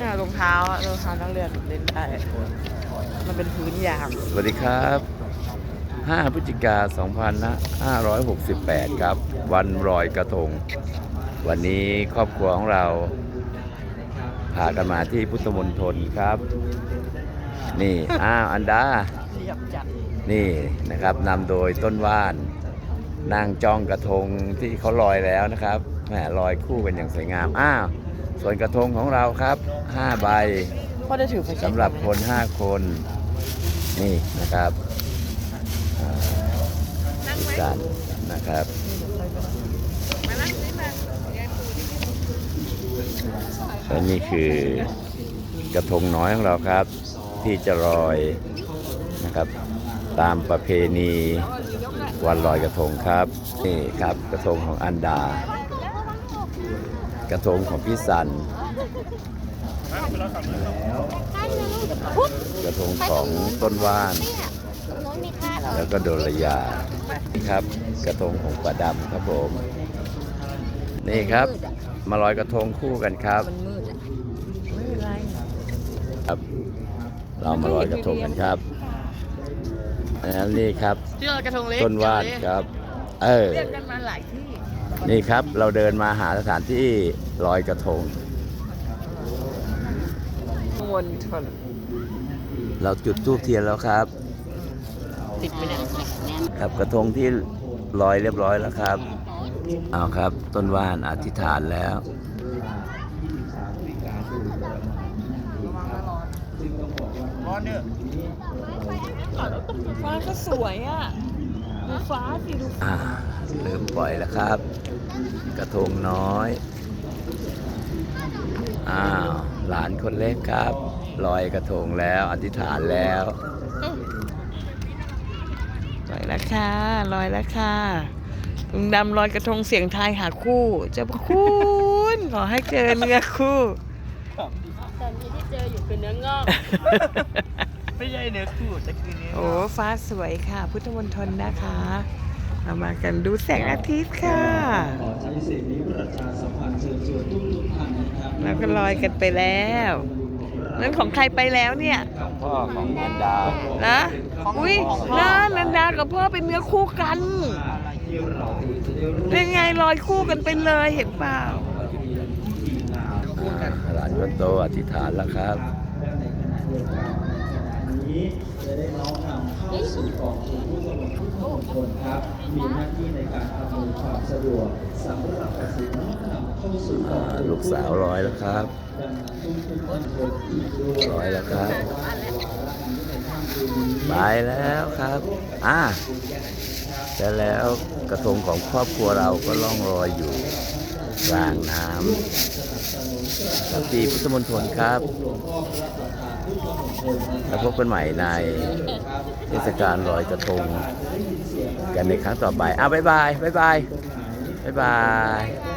เนี่ยรองเท้าอะรองเท้านักเรียนเล่นได้มันเป็นพื้นยางสวัสดีครับ 5 พฤศจิกา2568 ครับ วันรอยกระทง วันนี้ครอบครัวของเราพากันมาที่พุทธมณฑลครับ นี่ อ้าวอันดา เรียบจัดนี่นะครับนำโดยต้นว่าน นางจ้องกระทงที่เขาลอยแล้วนะครับแหมลอยคู่กันอย่างสวยงาม อ้าว ส่วนกระทงของเราครับ 5 ใบพ่อได้ถือไฟแช็กสำหรับคน 5 คน นี่นะครับอ่าจันนะครับและนี่คือกระทงน้อยของเราครับ ที่จะลอยนะครับ ตามประเพณีวันลอยกระทงครับ นี่ครับกระทงของอันดา กระทงของพี่สันกระทงของต้นว่านน้องมีค่าเหรอแล้วก็โดรยานี่ครับกระทงของประดำครับผม นี่ครับ มาลอยกระทงคู่กันครับมันมืดอะไม่เป็นไรครับ เรามาลอยกระทงกันครับอันนั้นนี่ครับที่ลอยกระทงเล็กต้นว่านเดี๋ยครับ เออ เรียกกันมาหลายที่นี่ครับ เราเดินมาหาสถานที่ลอยกระทง มวลชนเราจุดทูบเทียนแล้วครับ ติดไปเนี่ยครับกระทงที่ลอยเรียบร้อยแล้วครับ เอาครับ ต้นว่านอธิษฐานแล้ว ร้อนเนอะฟ้าก็สวยอะ ดูฟ้าสิดูอ่าเริ่มปล่อยแล้วครับ กระทงน้อยอ้าวหลานคนเล็กครับลอยกระทงแล้วอธิษฐานแล้วลอยแล้วค่ะลอยแล้วค่ะลุงดำลอยกระทงเสียงทายหาคู่เจ้าพระคุณขอให้เจอเนื้อคู่ตอนนี้ที่เจออยู่คือเนื้องอก ไม่ใช่เนื้อคู่แต่คือเนื้อโอ้ฟ้าสวยค่ะ พุทธมณฑลนะคะเรามากันดูแสงอาทิตย์ค่ะแล้วก็ลอยกันไปแล้วนั่นของใครไปแล้วเนี่ยของพ่อของอันดานะอุ้ยน้านันดากับพ่อเป็นเนื้อคู่กันเป็นไงลอยคู่กันไปเลยเห็นเปล่าอ่าหลานคนโตอธิษฐานแล้วครับ นี้จะได้น้องนำเข้าสู่กองทุนผู้สมุนผู้สมุนคนครับ มีหน้าที่ในการอำนวยความสะดวกสำหรับการสื่น้อมนำเข้าสู่กองทุนลูกสาวร้อยแล้วครับร้อยแล้วครับ ไปแล้วครับ อ่าแต่แล้วกระทงของครอบครัวเราก็ล่องลอยอยู่กลางน้ำครับที่พุทธมนฑลครับ แล้วพบกันใหม่ในเทศกาลลอยกระทงกันในครั้งต่อไป อะบ๊ายบาย บ๊ายบาย บ๊ายบาย